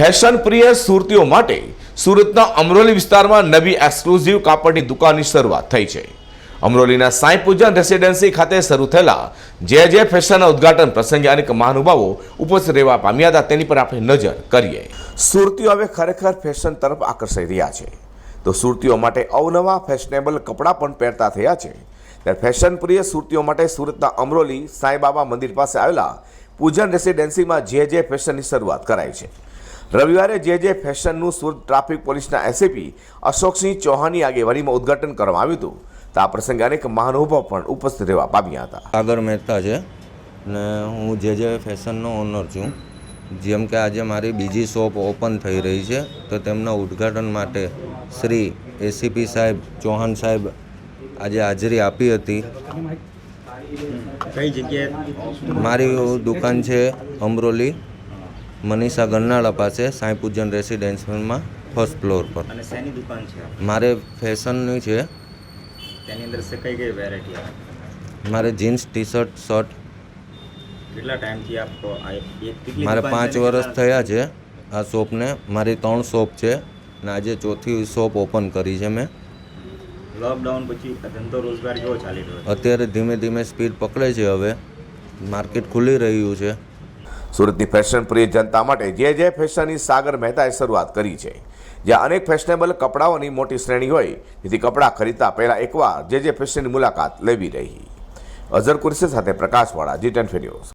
Fashion પ્રિય સુરતીઓ માટે સુરતના અમરોલી વિસ્તારમાં નવી એક્સક્લુઝિવ કાપડની દુકાનની શરૂઆત થઈ છે. અમરોલીના સાંઈ પૂજન રેસિડેન્સી ખાતે શરૂ થયેલા જે જે ફેશનના ઉદ્ઘાટન પ્રસંગે અનેક મહાનુભાવો ઉપસ્થિત રહેવા પામ્યા હતા. તેની પર આપણે નજર કરીએ. સુરતીઓ હવે ખરેખર ફેશન તરફ આકર્ષાઈ રહ્યા છે. તો સુરતીઓ માટે અવનવા, ફેશનેબલ કપડાં પણ પહેરતા થયા છે. ત્યારે ફેશન પ્રિય સુરતીઓ માટે સુરતના અમરોલી સાંઈબાબા મંદિર પાસે આવેલા પૂજન રેસિડેન્સીમાં જે જે ફેશનની શરૂઆત કરાઈ છે. રવિવારે જે જે ફેશનનું સુરત ટ્રાફિક પોલીસના એસએપી અશોકસિંહ ચૌહાણની આગેવાનીમાં ઉદ્ઘાટન કરવામાં આવ્યું હતું. તો આ પ્રસંગે અનેક મહાનુભાવ પણ ઉપસ્થિત રહેવા પામ્યા હતા. સાગર મહેતા છે ને હું જે જે ફેશનનો ઓનર છું જેમ કે આજે મારી બીજી શોપ ઓપન થઈ રહી છે તો તેમના ઉદ્ઘાટન માટે શ્રી એસીપી સાહેબ ચૌહાણ સાહેબ આજે હાજરી આપી હતી. કઈ જગ્યાએ? મારી દુકાન છે અમરોલી. મનીષા ગરનાળા પાસે સાંઈ પૂજન રેસિડેન્શિયલમાં ફર્સ્ટ ફ્લોર પર. અને શેની દુકાન છે? મારે ફેશનની છે. તેની અંદર કઈ કઈ વેરાયટી આવે? મારે જીન્સ ટી શર્ટ. શર્ટ કેટલા ટાઈમથી આપ મારે પાંચ વર્ષ થયા છે આ શોપને. મારી ત્રણ શોપ છે ને આજે ચોથી શોપ ઓપન કરી છે મેં. લોકડાઉન પછી ધંધો રોજગાર કેવો ચાલી રહ્યો અત્યારે ધીમે ધીમે સ્પીડ પકડે છે હવે. માર્કેટ ખુલી રહ્યું છે. સુરતની ફેશન પ્રિય જનતા માટે જે જે ફેશનની સાગર મહેતાએ શરૂઆત કરી છે. જ્યાં અનેક ફેશનેબલ કપડાઓની મોટી શ્રેણી હોય, જેથી કપડાં ખરીદતા પહેલા એકવાર જે જે ફેશનની મુલાકાત લેવી રહી. અઝર કુરશી સાથે પ્રકાશવાળા જી ટેન